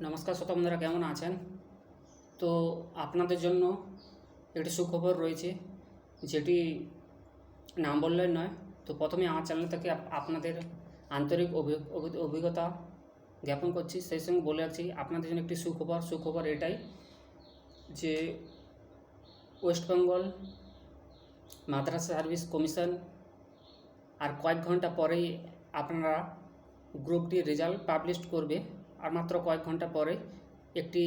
নমস্কার শ্রোতা বন্ধুরা, কেমন আছেন? তো আপনাদের জন্য একটি সুখবর রয়েছে, যেটি নাম বললেন নয়। তো প্রথমে আমার চ্যানেল থেকে আপনাদের আন্তরিক অভি- অভি- অভিজ্ঞতা জ্ঞাপন করছি। সেই সঙ্গে বলে রাখছি, আপনাদের জন্য একটি সুখবর সুখবর এটাই যে West Bengal Madrasah service commission আর কয়েক ঘণ্টা পরেই আপনারা গ্রুপটির রেজাল্ট পাবলিশ করবে। আর মাত্র কয়েক ঘণ্টা পরে একটি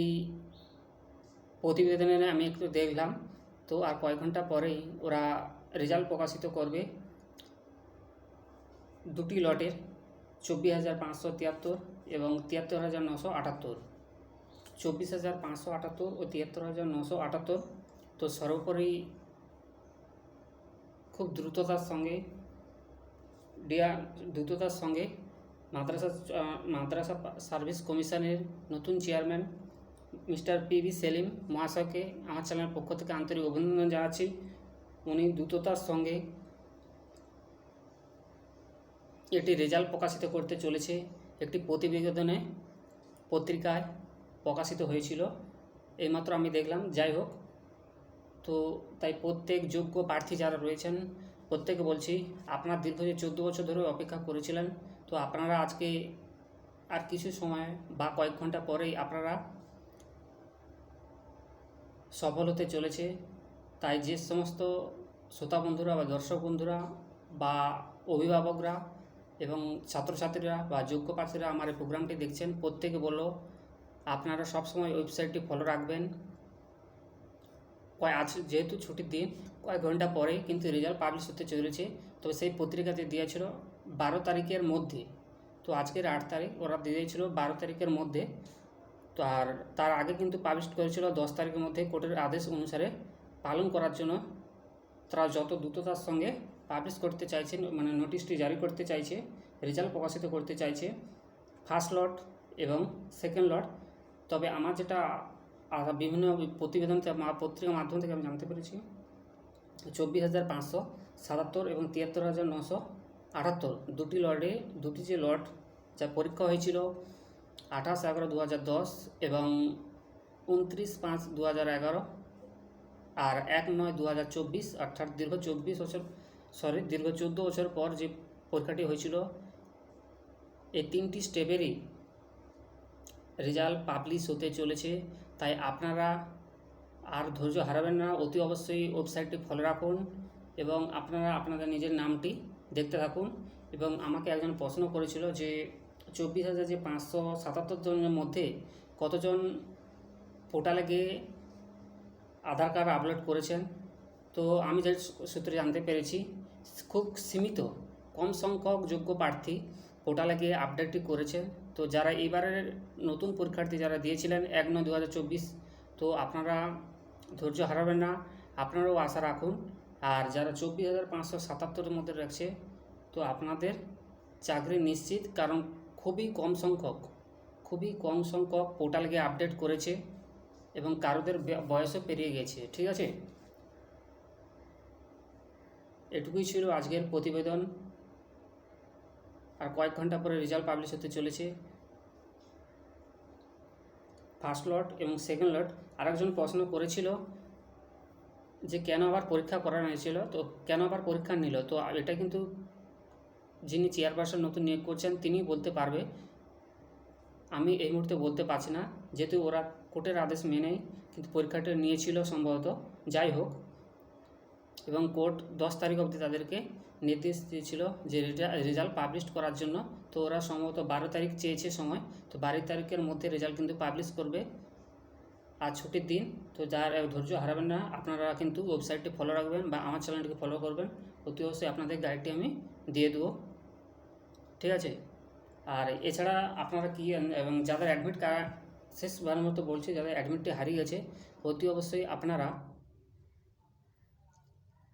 প্রতিবেদনে আমি একটু দেখলাম। তো আর কয়েক ঘণ্টা পরেই ওরা রেজাল্ট প্রকাশিত করবে দুটি লটের চব্বিশ হাজার পাঁচশো তিয়াত্তর এবং তিয়াত্তর হাজার নশো আটাত্তর। চব্বিশ হাজার পাঁচশো আটাত্তর ও তিয়াত্তর হাজার নশো আটাত্তর। তো সর্বোপরি খুব দ্রুততার সঙ্গে ডিয়া দ্রুততার সঙ্গে মাদ্রাসা মাদ্রাসা সার্ভিস কমিশনের নতুন chairman mister P V Selim মহাশয়কে আমার চ্যানেলের পক্ষ থেকে আন্তরিক অভিনন্দন জানাচ্ছি। উনি দ্রুততার সঙ্গে একটি রেজাল্ট প্রকাশিত করতে চলেছে। একটি প্রতিবেদনে পত্রিকায় প্রকাশিত হয়েছিল। এইমাত্র আমি দেখলাম, যাই হোক। তো তাই প্রত্যেক যোগ্য প্রার্থী যারা রয়েছেন, প্রত্যেকে বলছি, আপনার দীর্ঘ যে চোদ্দ বছর ধরে অপেক্ষা করেছিলেন তো আপনারা আজকে আর কিছু সময় বা কয়েক ঘণ্টা পরেই আপনারা সফল হতে চলেছে। তাই যে সমস্ত শ্রোতা বন্ধুরা বা দর্শক বন্ধুরা বা অভিভাবকরা এবং ছাত্রছাত্রীরা বা যোগ্য প্রার্থীরা আমার এই প্রোগ্রামটি দেখছেন, প্রত্যেকে বলল, আপনারা সবসময় ওয়েবসাইটটি ফলো রাখবেন। কয়, আজ যেহেতু ছুটির দিন, কয়েক ঘণ্টা পরেই কিন্তু রেজাল্ট পাবলিশ হতে চলেছে। তবে সেই পত্রিকাতে দিয়েছিল বারো তারিখের মধ্যে। তো আজকের আট তারিখ, ওরা দিয়েছিল বারো তারিখের মধ্যে। তো আর তার আগে কিন্তু পাবলিশ করেছিল দশ তারিখের মধ্যে কোর্টের আদেশ অনুসারে পালন করার জন্য। তারা যত দ্রুততার সঙ্গে পাবলিশ করতে চাইছে মানে নোটিশটি জারি করতে চাইছে রেজাল্ট প্রকাশিত করতে চাইছে ফার্স্ট লট এবং সেকেন্ড লট তবে আমার যেটা বিভিন্ন প্রতিবেদন পত্রিকার মাধ্যম থেকে আমি জানতে পেরেছি, চব্বিশ হাজার পাঁচশো সাতাত্তর এবং তিয়াত্তর হাজার নশো আটাত্তর, দুটি লর্ডে, দুটি যে লর্ড যা পরীক্ষা হয়েছিল আঠাশ এগারো দু হাজার দশ এবং উনত্রিশ পাঁচ দু হাজার এগারো আর এক নয় দু হাজার চব্বিশ, অর্থাৎ দীর্ঘ চব্বিশ বছর সরি দীর্ঘ চোদ্দ বছর পর যে পরীক্ষাটি হয়েছিল, এই তিনটি স্টেপেরই রেজাল্ট পাবলিশ হতে চলেছে। তাই আপনারা আর ধৈর্য হারাবেন না, অতি অবশ্যই ওয়েবসাইটটি ফলো রাখুন এবং আপনারা আপনাদের নিজের নামটি দেখতে থাকুন। এবং আমাকে একজন প্রশ্ন করেছিল যে চব্বিশ হাজার যে পাঁচশো সাতাত্তর জনের মধ্যে কতজন পোর্টালে গিয়ে আধার কার্ড আপলোড করেছেন? তো আমি যে সূত্রে জানতে পেরেছি, খুব সীমিত, কম সংখ্যক যোগ্য প্রার্থী পোর্টালে গিয়ে আপডেটটি করেছেন তো যারা এবারের নতুন পরীক্ষার্থী যারা দিয়েছিলেন এক নয় দু তো আপনারা ধৈর্য হারাবেন না। আপনারাও আশা রাখুন আর যারা চব্বিশ হাজার পাঁচশো সাতাত্তরের মধ্যে রাখছে তো আপনাদের চাকরি নিশ্চিত কারণ খুবই কম সংখ্যক, খুবই কম সংখ্যক পোর্টালকে আপডেট করেছে এবং কারোদের বয়সও পেরিয়ে গেছে, ঠিক আছে? এটুকুই ছিল আজকের প্রতিবেদন। আর কয়েক ঘণ্টা পরে রেজাল্ট পাবলিশ হতে চলেছে। ফার্স্ট লট এবং সেকেন্ড লট আরেকজন প্রশ্ন করেছিল যে কেন আবার পরীক্ষা করানো হয়েছিল, তো কেন আবার পরীক্ষা নিল? তো এটা কিন্তু যিনি চেয়ারপারসন নতুন নিয়োগ করছেন তিনি বলতে পারবে। আমি এই মুহূর্তে বলতে পারছি না। যেহেতু ওরা কোর্টের আদেশ মেনেই কিন্তু পরীক্ষাটা নিয়েছিল সম্ভবত। যাই হোক, এবং কোর্ট দশ তারিখ অবধি তাদেরকে নির্দেশ দিয়েছিল যে রেজাল্ট পাবলিশ করার জন্য। তো ওরা সম্ভবত বারো তারিখ চেয়েছে সময়। তো বারো তারিখের মধ্যে রেজাল্ট কিন্তু পাবলিশ করবে। আর ছুটির দিন, তো যার ধৈর্য হারাবেন না। আপনারা কিন্তু ওয়েবসাইটটি ফলো রাখবেন বা আমার চ্যানেলটিকে ফলো করবেন। অতি অবশ্যই আপনাদের গাইডটি আমি দিয়ে দেবো। ঠিক আছে? আর এছাড়া আপনারা কি এবং যাদের অ্যাডমিট কার্ড শেষবারের মতো বলছি, যাদের অ্যাডমিটটি হারিয়ে গেছে, অতি অবশ্যই আপনারা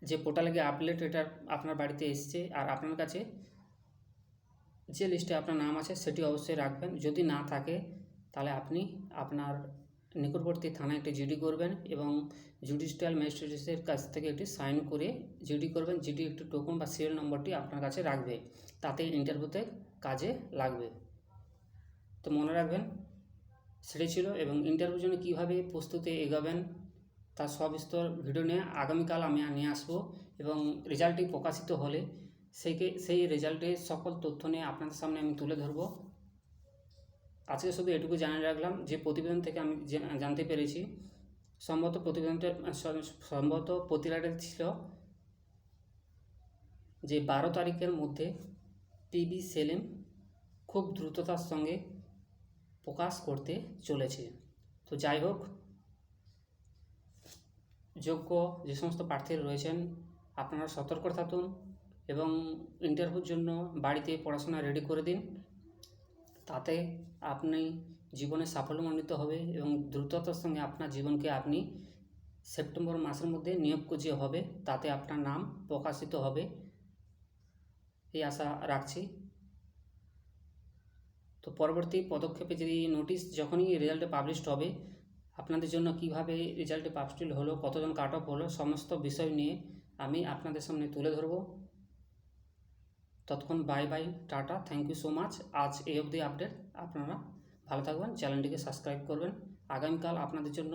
যে পোর্টালে গিয়ে আপডেট এটা আপনার বাড়িতে এসছে, আর আপনার কাছে যে লিস্টে আপনার নাম আছে, সেটি অবশ্যই রাখবেন। যদি না থাকে, তাহলে আপনি আপনার নিকটবর্তী থানায় একটি জিডি করবেন এবং জুডিশিয়াল ম্যাজিস্ট্রেটের কাছ থেকে একটি সাইন করে জিডি করবেন জিডি একটি টোকন বা সিরিয়াল নম্বরটি আপনার কাছে রাখবে। তাতে ইন্টারভিউতে কাজে লাগবে। তো মনে রাখবেন, সেটাই ছিল এবং ইন্টারভিউ জন্য কীভাবে প্রস্তুতি এগোবেন তার সবিস্তর ভিডিও নিয়ে আগামীকাল আমি নিয়ে আসব এবং রেজাল্টটি প্রকাশিত হলে সেইকে সেই রেজাল্টের সকল তথ্য নিয়ে আপনাদের সামনে আমি তুলে ধরবো। আজকে শুধু এটুকু জানিয়ে রাখলাম যে প্রতিবেদন থেকে আমি জানতে পেরেছি। সম্ভবত প্রতিবেদনটা, সম- সম্ভবত প্রতিরাটা ছিল যে বারো তারিখের মধ্যে পিবি সেলিম খুব দ্রুততার সঙ্গে প্রকাশ করতে চলেছে। তো যাই হোক, যোগ্য যে সমস্ত প্রার্থী রয়েছেন, আপনারা সতর্ক থাকুন এবং ইন্টারভিউর জন্য বাড়িতে পড়াশোনা রেডি করে দিন। তাতে আপনি জীবনে সাফল্যমণ্ডিত হবে এবং দ্রুততার সঙ্গে আপনার জীবনকে আপনি সেপ্টেম্বর মাসের মধ্যে নিয়োগ যে হবে, তাতে আপনার নাম প্রকাশিত হবে। এই আশা রাখছি। তো পরবর্তী পদক্ষেপে যদি নোটিশ যখনই রেজাল্টে পাবলিশড হবে, আপনাদের জন্য কীভাবে রেজাল্টে পাবলিশড হলো, কতজন কাট অফ হলো, সমস্ত বিষয় নিয়ে আমি আপনাদের সামনে তুলে ধরবো। ততক্ষণ bye bye tata thank you so much আজ এই অবধি আপডেট আপনারা ভালো থাকবেন চ্যানেলটিকে সাবস্ক্রাইব করবেন। আগামীকাল আপনাদের জন্য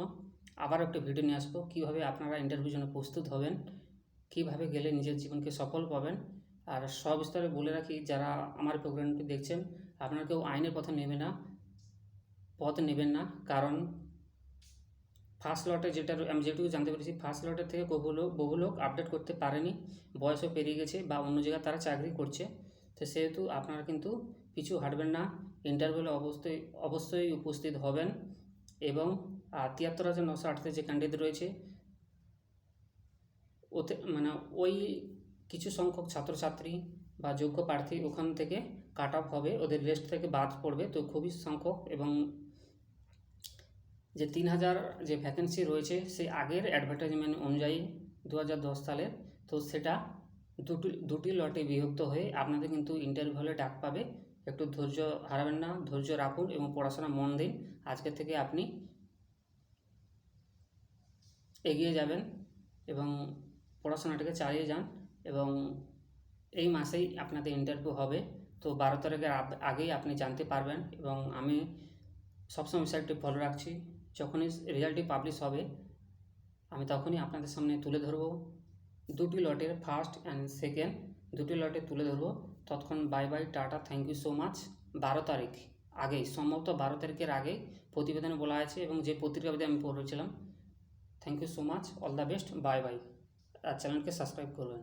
আবার একটা ভিডিও নিয়ে আসব, কীভাবে আপনারা ইন্টারভিউর জন্য প্রস্তুত হবেন, কীভাবে গেলে নিজের জীবনকে সফল পাবেন। আর সবিস্তারে বলে রাখি, যারা আমার প্রোগ্রামটি দেখছেন, আপনারা কেউ আইনের পথে নেবে না, পথ নেবেন না। কারণ ফার্স্ট লটে যেটা আমি যেটুকু জানতে পেরেছি ফার্স্ট লটের থেকে বহু বহু লোক আপডেট করতে পারেনি, বয়সও পেরিয়ে গেছে বা অন্য জায়গায় তারা চাকরি করছে। তো সেহেতু আপনারা কিন্তু পিছু হাঁটবেন না ইন্টারভিউলে অবশ্যই অবশ্যই উপস্থিত হবেন এবং তিয়াত্তর হাজার নশো আটতে যে ক্যান্ডিডেট রয়েছে, ওতে মানে ওই কিছু সংখ্যক ছাত্রছাত্রী বা যোগ্য প্রার্থী ওখান থেকে কাট অফ হবে, ওদের লিস্ট থেকে বাদ পড়বে। তো খুবই সংখ্যক এবং যে তিন হাজার যে ভ্যাকেন্সি রয়েছে সেই আগের অ্যাডভার্টাইজমেন্ট অনুযায়ী দু হাজার দশ সালের তো সেটা দুটি দুটি লটে বিভক্ত হয়ে আপনাদের কিন্তু ইন্টারভিউ হলে ডাক পাবে। একটু ধৈর্য হারাবেন না, ধৈর্য রাখুন এবং পড়াশোনা মন দিন। আজকে থেকে আপনি এগিয়ে যাবেন এবং পড়াশোনাটাকে চালিয়ে যান এবং এই মাসেই আপনাদের ইন্টারভিউ হবে। তো বারো তারিখের আগেই আপনি জানতে পারবেন এবং আমি সবসময় বিষয়টি ফলো রাখছি। যখনই রেজাল্টটি পাবলিশ হবে, আমি তখনই আপনাদের সামনে তুলে ধরবো। দুটি লটের ফার্স্ট অ্যান্ড সেকেন্ড দুটি লটে তুলে ধরবো। তৎক্ষণ bye bye tata thank you so much বারো তারিখ আগেই, সম্ভবত বারো তারিখের আগেই প্রতিবেদনে বলা আছে এবং যে পত্রিকাতে আমি পড়েছিলাম thank you so much all the best bye bye আর চ্যানেলকে সাবস্ক্রাইব করবেন।